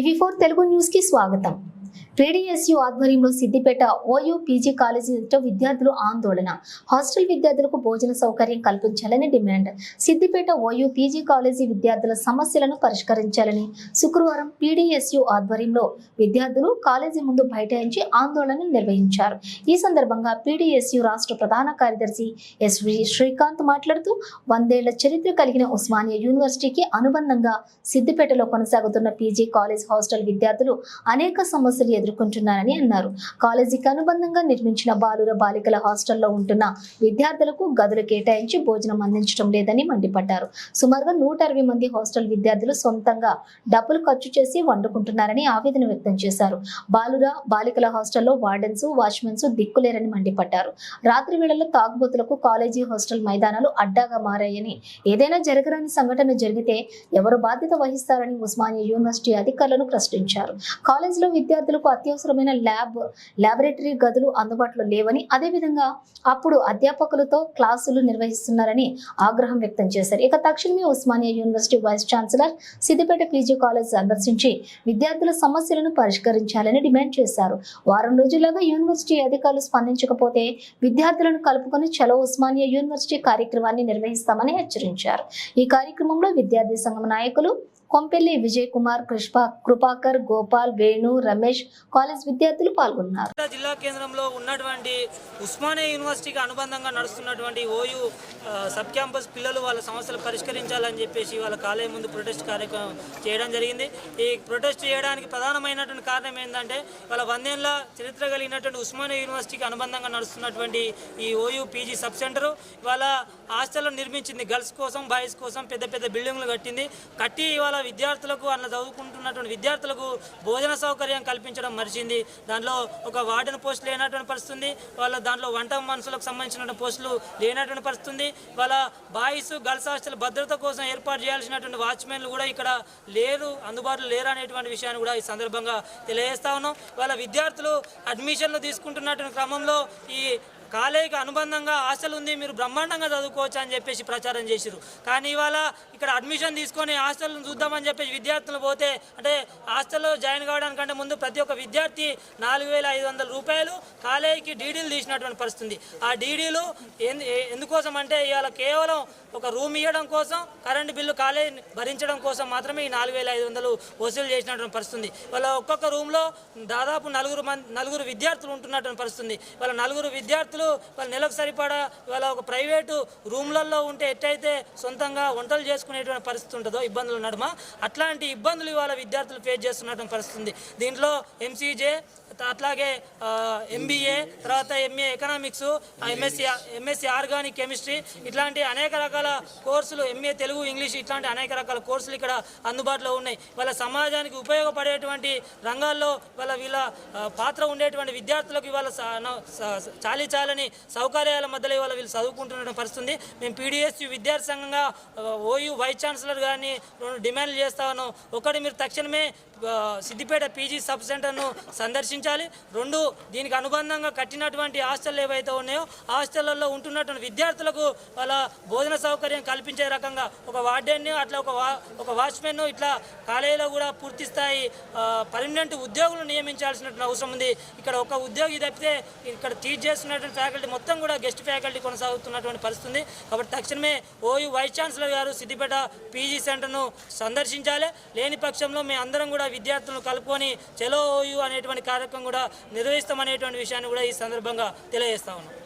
TV four Telugu న్యూస్కి స్వాగతం. PDSU ఆధ్వర్యంలో సిద్దిపేట ఓయూ పీజీ కాలేజీ ఎదుట విద్యార్థులు ఆందోళన. హాస్టల్ విద్యార్థులకు భోజన సౌకర్యం కల్పించాలని demand. Siddipet OU PG college విద్యార్థుల సమస్యలను పరిష్కరించాలని శుక్రవారం పీడీఎస్యు ఆధ్వర్యంలో విద్యార్థులు కాలేజీ ముందు బైఠాయించి ఆందోళన నిర్వహించారు. ఈ సందర్భంగా పీడీఎస్యు రాష్ట్ర ప్రధాన కార్యదర్శి ఎస్వి శ్రీకాంత్ మాట్లాడుతూ వందేళ్ళ చరిత్ర కలిగిన ఉస్మానియా యూనివర్సిటీకి అనుబంధంగా సిద్దిపేటలో కొనసాగుతున్న పీజీ కాలేజ్ హాస్టల్ విద్యార్థులు అనేక సమస్యలు ఎదురు ఎదుర్కొంటున్నారని అన్నారు. కాలేజీకి అనుబంధంగా నిర్మించిన బాలుర బాలికల హాస్టల్లో ఉంటున్న విద్యార్థులకు గదులు కేటాయించి భోజనం అందించడం లేదని మండిపడ్డారు. సుమారుగా నూట అరవై మంది హాస్టల్ విద్యార్థులు సొంతంగా డబ్బులు ఖర్చు చేసి వండుకుంటున్నారని ఆవేదన వ్యక్తం చేశారు. బాలుర బాలికల హాస్టల్లో వార్డెన్స్ వాచ్మెన్స్ దిక్కులేరని మండిపడ్డారు. రాత్రి వేళల్లో తాగుబోతులకు కాలేజీ హాస్టల్ మైదానాలు అడ్డాగా మారాయని ఏదైనా జరగరాని సంఘటన జరిగితే ఎవరు బాధ్యత వహిస్తారని ఉస్మానియా యూనివర్సిటీ అధికారులను ప్రశ్నించారు. కాలేజీలో విద్యార్థులకు అత్యవసరమైన ల్యాబ్ ల్యాబొరేటరీ గదులు అందుబాటులో లేవని అదేవిధంగా అప్పుడు అధ్యాపకులతో క్లాసులు నిర్వహిస్తున్నారని ఆగ్రహం వ్యక్తం చేశారు. ఇక తక్షణమే Osmania university vice chancellor Siddipet PG college సందర్శించి విద్యార్థుల సమస్యలను పరిష్కరించాలని డిమాండ్ చేశారు. వారం రోజులుగా యూనివర్సిటీ అధికారులు స్పందించకపోతే విద్యార్థులను కలుపుకొని చలో ఉస్మానియా యూనివర్సిటీ కార్యక్రమాన్ని నిర్వహిస్తామని హెచ్చరించారు. ఈ కార్యక్రమంలో విద్యార్థి సంఘం నాయకులు కొంపెల్లి విజయ్ కుమార్ కృష్ణ కృపాకర్ గోపాల్ వేణు రమేష్ కాలేజ్ విద్యార్థులు పాల్గొన్నారు. జిల్లా కేంద్రంలో ఉన్నటువంటి ఉస్మానియా యూనివర్సిటీకి అనుబంధంగా నడుస్తున్నటువంటి ఓయూ సబ్ క్యాంపస్ పిల్లలు వాళ్ళ సమస్యలు పరిష్కరించాలని చెప్పేసి వాళ్ళ కాలేజీ ముందు ప్రొటెస్ట్ కార్యక్రమం చేయడం జరిగింది. ఈ ప్రొటెస్ట్ చేయడానికి ప్రధానమైనటువంటి కారణం ఏంటంటే వాళ్ళ వందేళ్ళ చరిత్ర కలిగినటువంటి ఉస్మానియా యూనివర్సిటీకి అనుబంధంగా నడుస్తున్నటువంటి ఈ ఓయూ పీజీ సబ్ సెంటర్ వాళ్ళ హాస్టల్ నిర్మించింది గర్ల్స్ కోసం బాయ్స్ కోసం పెద్ద పెద్ద బిల్డింగ్లు కట్టింది. కట్టి ఇవాళ విద్యార్థులకు అన్న చదువుకుంటున్నటువంటి విద్యార్థులకు భోజన సౌకర్యం కల్పించడం మరిచింది. దాంట్లో ఒక వార్డెన్ పోస్ట్ లేనటువంటి పరిస్థితుంది. వాళ్ళ దాంట్లో వంట మనుషులకు సంబంధించిన పోస్టులు లేనటువంటి పరిస్థితుంది. వాళ్ళ బాయ్స్ గర్ల్స్ హాస్టల్ భద్రత కోసం ఏర్పాటు చేయాల్సినటువంటి వాచ్మెన్లు కూడా ఇక్కడ లేరు అందుబాటులో లేరు అనేటువంటి విషయాన్ని కూడా ఈ సందర్భంగా తెలియజేస్తా ఉన్నాం. వాళ్ళ విద్యార్థులు అడ్మిషన్లు తీసుకుంటున్నటువంటి క్రమంలో ఈ కాలేజీకి అనుబంధంగా హాస్టల్ ఉంది మీరు బ్రహ్మాండంగా చదువుకోవచ్చు అని చెప్పేసి ప్రచారం చేశారు కానీ ఇవాళ ఇక్కడ అడ్మిషన్ తీసుకొని హాస్టల్ని చూద్దామని చెప్పేసి విద్యార్థులు పోతే అంటే హాస్టల్లో జాయిన్ కావడానికంటే ముందు ప్రతి ఒక్క విద్యార్థి నాలుగు వేల ఐదు వందల రూపాయలు కాలేజీకి డీడీలు తీసినటువంటి పరిస్థితుంది. ఆ డీడీలు ఎందుకోసం అంటే ఇవాళ కేవలం ఒక రూమ్ ఇవ్వడం కోసం కరెంటు బిల్లు కాలేజీ భరించడం కోసం మాత్రమే ఈ నాలుగు వేల ఐదు వందలు వసూలు చేసినటువంటి పరిస్థితుంది. వాళ్ళ ఒక్కొక్క రూమ్లో దాదాపు నలుగురు మంది నలుగురు విద్యార్థులు ఉంటున్నటువంటి పరిస్థితుంది. వాళ్ళ నలుగురు విద్యార్థులు వాళ్ళ నెలకు సరిపడా వాళ్ళ ఒక ప్రైవేటు రూమ్లలో ఉంటే ఎట్టయితే సొంతంగా వంటలు చేసుకునేటువంటి పరిస్థితి ఉంటుందో ఇబ్బందులు నడుమ అట్లాంటి ఇబ్బందులు ఇవాళ విద్యార్థులు ఫేస్ చేస్తున్నటువంటి పరిస్థితి ఉంది. దీంట్లో ఎంసీజే అట్లాగే ఎంబీఏ తర్వాత MA economics MSc MSc organic chemistry ఇట్లాంటి అనేక రకాల కోర్సులు ఎంఏ తెలుగు ఇంగ్లీష్ ఇట్లాంటి అనేక రకాల కోర్సులు ఇక్కడ అందుబాటులో ఉన్నాయి. వాళ్ళ సమాజానికి ఉపయోగపడేటువంటి రంగాల్లో వాళ్ళ వీళ్ళ పాత్ర ఉండేటువంటి విద్యార్థులకు ఇవాళ చాలీ న- చాలీ చాలని సౌకర్యాల మధ్యలో ఇవాళ వీళ్ళు చదువుకుంటున్న పరిస్థితుంది. మేము పీడిఎస్ విద్యార్థి సంఘంగా ఓయూ వైస్ ఛాన్సలర్ గారిని రెండు డిమాండ్లు చేస్తా ఉన్నాం. ఒకటి మీరు తక్షణమే సిద్దిపేట పీజీ సబ్ సెంటర్ను సందర్శించాలి. రెండు దీనికి అనుబంధంగా కట్టినటువంటి హాస్టల్ ఏవైతే ఉన్నాయో హాస్టళ్ళలో ఉంటున్నటువంటి విద్యార్థులకు వాళ్ళ భోజన సౌకర్యం కల్పించే రకంగా ఒక వార్డెన్ అట్లా ఒక వా ఒక వాచ్మెన్ను ఇట్లా కాలేజీలో కూడా పూర్తి స్థాయి పర్మనెంట్ ఉద్యోగులు నియమించాల్సినటువంటి అవసరం ఉంది. ఇక్కడ ఒక ఉద్యోగి తప్పితే ఇక్కడ టీచ్ చేస్తున్నటువంటి ఫ్యాకల్టీ మొత్తం కూడా గెస్ట్ ఫ్యాకల్టీ కొనసాగుతున్నటువంటి పరిస్థితి కాబట్టి తక్షణమే ఓయూ వైస్ ఛాన్సలర్ గారు సిద్దిపేట పీజీ సెంటర్ను సందర్శించాలి. లేని పక్షంలో మేము అందరం కూడా విద్యార్థులను కలుపుకొని చెలో ఓయూ అనేటువంటి కార్యక్రమం కూడా నిర్వహిస్తామనేటువంటి విషయాన్ని కూడా ఈ సందర్భంగా తెలియజేస్తా ఉన్నాం.